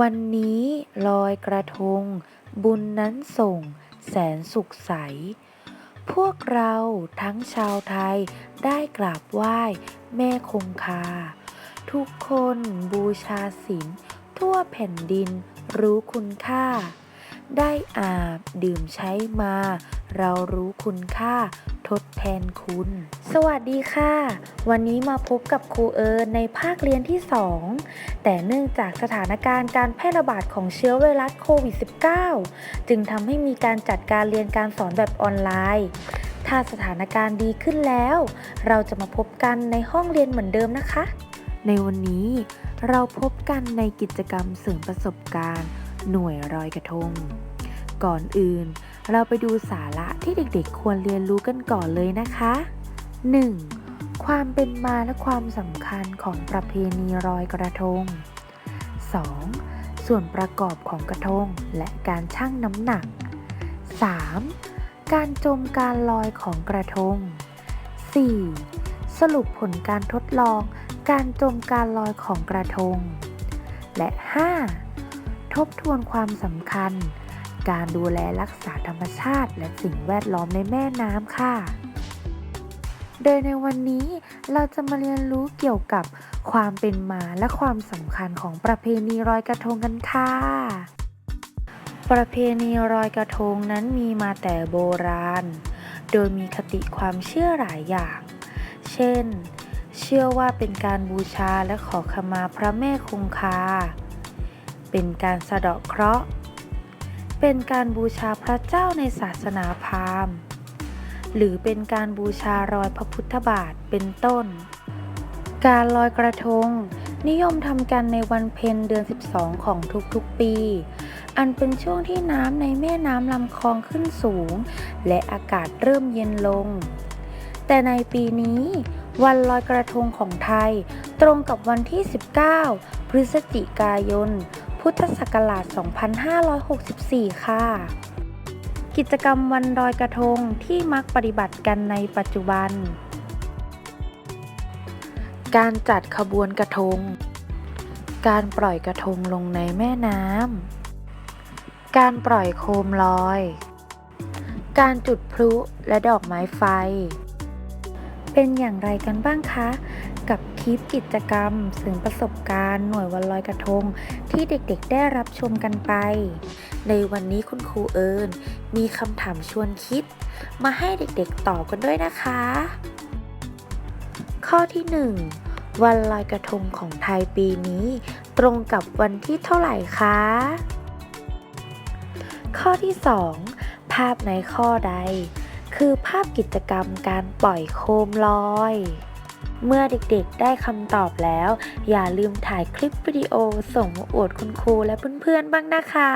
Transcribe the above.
วันนี้ลอยกระทง บุญนั้นส่ง แสนสุขใส พวกเราทั้งชาวไทยได้กราบไหว้ แม่คงคา ทุกคนบูชาศีลทั่วแผ่นดินรู้คุณค่า ได้อาบดื่มใช้มา เรารู้คุณค่า ดแทนคุณ สวัสดีค่ะ วันนี้มาพบกับครูเอิญในภาคเรียนที่ 2 แต่เนื่องจากสถานการณ์การแพร่ระบาดของเชื้อไวรัสโควิด -19 จึงทำให้มีการจัดการเรียนการสอนแบบออนไลน์ถ้าสถานการณ์ดีขึ้นแล้ว เราจะมาพบกันในห้องเรียนเหมือนเดิมนะคะ ในวันนี้เราพบกันในกิจกรรมเสริมประสบการณ์ หน่วยรอยกระทง ก่อนอื่น เราไปดูสาระที่เด็กๆ ควรเรียนรู้กันก่อนเลยนะคะ 1. ความเป็นมาและความสำคัญของประเพณีรอยกระทง 2. ส่วนประกอบของกระทงและการชั่งน้ำหนัก 3. การจมการลอยของกระทง 4. สรุปผลการทดลองการจมการลอยของกระทง และ 5. ทบทวนความสำคัญ การดูแลรักษาธรรมชาติ และสิ่งแวดล้อมในแม่น้ำค่ะ โดยในวันนี้เราจะมาเรียนรู้เกี่ยวกับความเป็นมาและความสำคัญของประเพณีรอยกระทงกันค่ะ ประเพณีรอยกระทงนั้นมีมาแต่โบราณ โดยมีคติความเชื่อหลายอย่าง เช่น เชื่อว่าเป็นการบูชาและขอขมาพระแม่คงคา เป็นการสะเดาะเคราะห์ เป็นการบูชาพระเจ้าในศาสนาพราหมณ์ หรือเป็นการบูชารอยพระพุทธบาทเป็นต้น การลอยกระทง นิยมทำกันในวันเพ็ญเดือน 12 ของทุกๆปี อันเป็นช่วงที่น้ำในแม่น้ำลำคลองขึ้นสูง และอากาศเริ่มเย็นลง แต่ในปีนี้วันลอยกระทงของไทย ตรงกับวันที่ 19 พฤศจิกายน พุทธศักราช 2564 ค่ะ กิจกรรมวันลอยกระทงที่มักปฏิบัติกันในปัจจุบัน การจัดขบวนกระทง การปล่อยกระทงลงในแม่น้ำ การปล่อยโคมลอย การจุดพลุและดอกไม้ไฟ เป็นอย่างไรกันบ้างคะ กับคลิปกิจกรรมเสริมประสบการณ์หน่วยวันลอยกระทง ที่เด็กๆได้รับชมกันไป ในวันนี้คุณครูเอิญมีคำถามชวนคิด มาให้เด็กๆตอบกันด้วยนะคะ ข้อที่ 1 วันลอยกระทงของไทยปีนี้ ตรงกับวันที่เท่าไหร่คะ ข้อที่ 2 ภาพในข้อใด คือภาพกิจกรรมการปล่อยโคมลอย เมื่อเด็กๆได้คำตอบแล้ว อย่าลืมถ่ายคลิปวิดีโอส่งมาอวดคุณครูและเพื่อนๆบ้างนะคะ